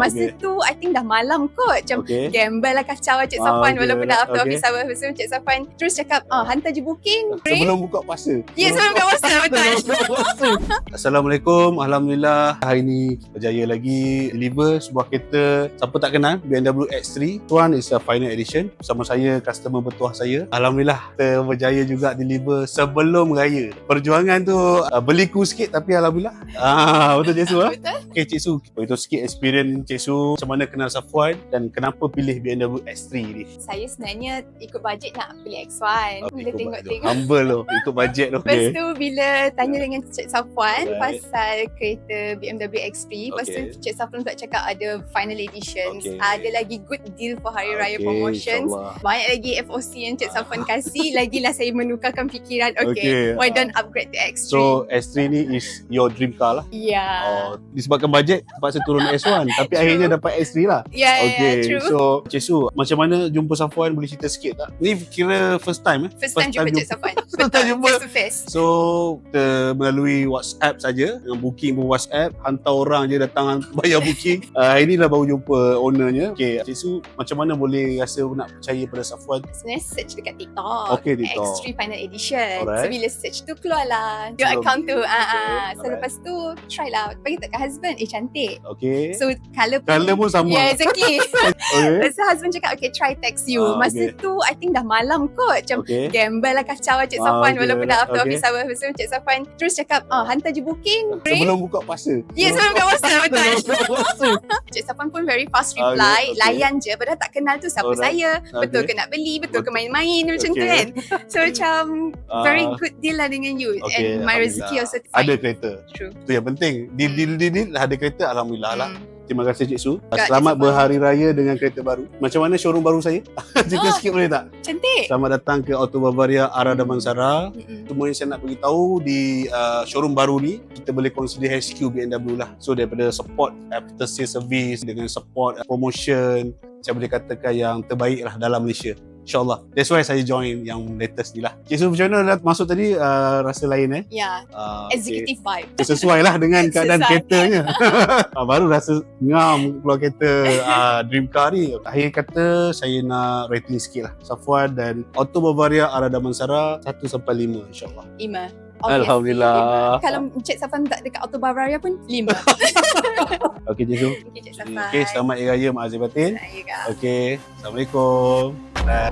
Masa Okay. tu I think dah malam kot Macam Okay. gamble lah kacau lah Cik Ah, Safwan okay, Walaupun dah after okay. office hour Lepas tu Cik Safwan Terus cakap ah, Hantar je booking Sebelum buka puasa. Ya sebelum buka puasa Betul Assalamualaikum. Alhamdulillah hari ni berjaya lagi deliver sebuah kereta siapa tak kenal BMW X3. Tuan is a final edition bersama saya customer bertuah saya. Alhamdulillah kita berjaya juga deliver sebelum raya. Perjuangan tu uh, beliku sikit tapi alhamdulillah. Ah betul Cik Su ah. Betul Okay Cik Su, beritahu sikit experience Cik Su macam mana kenal Safwan dan kenapa pilih BMW X3 ni. Saya sebenarnya Ikut bajet nak beli X1 Oh, Bila tengok-tengok. Humble tu, ikut bajet tu. Lepas Okay. tu bila tanya dengan Cik Safwan Alright. pasal kereta BMW X3, lepas tu Okay. Cik Safwan tak cakap ada final editions, Okay. ada lagi good deal for Hari Raya Okay, promotions. insyaAllah. Banyak lagi FOC yang Cik Safwan kasih, lagilah saya menukarkan fikiran, okay, Okay. why don't upgrade to X3? So S3 ni is your dream car lah. ya. Oh, disebabkan bajet terpaksa turun S1 tapi akhirnya dapat S3 lah. Ya, ya, Okay, true. so Cik Su, macam mana jumpa Safwan boleh cerita sikit tak? Ni kira first time eh? First time jumpa Cik Safwan. First time jumpa. Face to face. So, kita melalui WhatsApp saja, dengan booking pun WhatsApp, hantar orang je datang bayar booking. Uh, inilah baru jumpa ownernya. Okay, Cik Su, macam mana boleh rasa nak percaya pada Safwan? Sebenarnya search dekat TikTok. Okay, TikTok. X3 Final Edition. Alright. So bila search tu keluar lah your Sebelum- account tu. Ah, Okay, ah. So alright. lepas tu try lah. Bagi tak kat husband. Eh cantik. Okay. So colour pun. Colour pun sama. Yeah, exactly. Okay. Tu husband cakap, okay try text you. Ah, Masa okay. tu I think dah malam kot. Macam Okay. gamble lah kacau lah Cik Ah, Safwan okay, walaupun dah after okay. office hour. Lepas tu Cik Safwan terus cakap, ah hantar je booking. Sebelum buka puasa. Ya, sebelum buka puasa, betul. Cik Safwan pun very fast reply. okay. Layan je. Padahal tak kenal tu siapa Alright. saya. Betul Okay. ke nak beli, betul ke main-main macam tu Okay. kan. So macam very Ah, good deal lah dengan you. Okay, And my rezeki also fine. Ada kereta. True. Itu yang penting. Deal, Hmm. deal, deal, deal. Ada kereta. Alhamdulillah lah. Hmm. Terima kasih Cik Su. Kak, Selamat Cik berhari raya dengan kereta baru. Macam mana showroom baru saya? Cerita Oh. sikit boleh tak? Cantik. Selamat datang ke Auto Bavaria Ara Damansara. Mm-mm. Semua yang saya nak beritahu di uh, showroom baru ni, kita boleh consider HQ BMW lah. So daripada support after sales service dengan support uh, promotion, saya boleh katakan yang terbaik lah dalam Malaysia. InsyaAllah. That's why saya join yang latest ni lah. Okay, so macam mana dah masuk tadi uh, rasa lain eh? Ya, Uh, okay. executive vibe. sesuai lah dengan keadaan Sesuai. keretanya. ah, baru rasa ngam keluar kereta ah, dream car ni. Akhir kata saya nak rating sikit lah. Safwan dan Auto Bavaria Arada Mansara 1 sampai 5 insyaAllah. Lima. Alhamdulillah. Kalau Cik Safan tak dekat Auto Bavaria pun lima. Okey Cik Su. Okay, Cik Safan. Okey, selamat Hari Raya Mak Azir Batin. Saya kak. Okey, Assalamualaikum. นะ